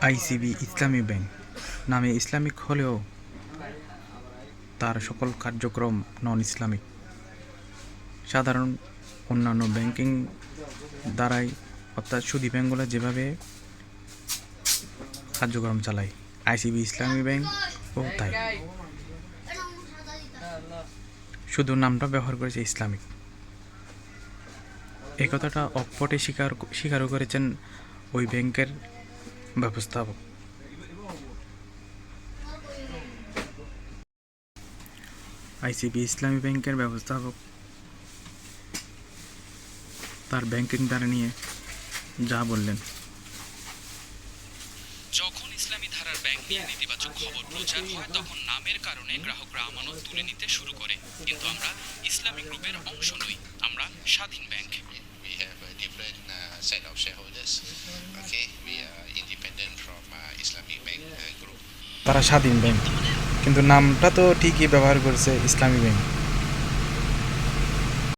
ICB ইসলামী bank নামে Islamic হলেও তার সকল কার্যক্রম নন ইসলামিক সাধারণ অন্যান্য ব্যাংকিং দ্বারাই অর্থাৎ সুদী ব্যাংকগুলো যেভাবে কার্যক্রম চালায়, আইসিবি ইসলামী ব্যাংক ও তাই। শুধু নামটা ব্যবহার করেছে ইসলামিক। এই কথাটা অকপটে স্বীকার স্বীকারও করেছেন ওই ব্যাংকের ব্যবস্থাপক। আইসিবি ইসলামী ব্যাংকের ব্যবস্থাপক। তার ব্যাংকিং দ্বারা নিয়ে যা বললেন। যখন ইসলামী ধারার ব্যাংক নিয়ে নেতিবাচক খবর প্রচার হয়, তখন নামের কারণে গ্রাহকরা আমানত তুলে নিতে শুরু করে। কিন্তু আমরা ইসলামী গ্রুপের অংশ নই, আমরা স্বাধীন। তারা স্বাধীন ব্যাংক কিন্তু নামটা তো ঠিকই ব্যবহার করছে ইসলামী ব্যাংক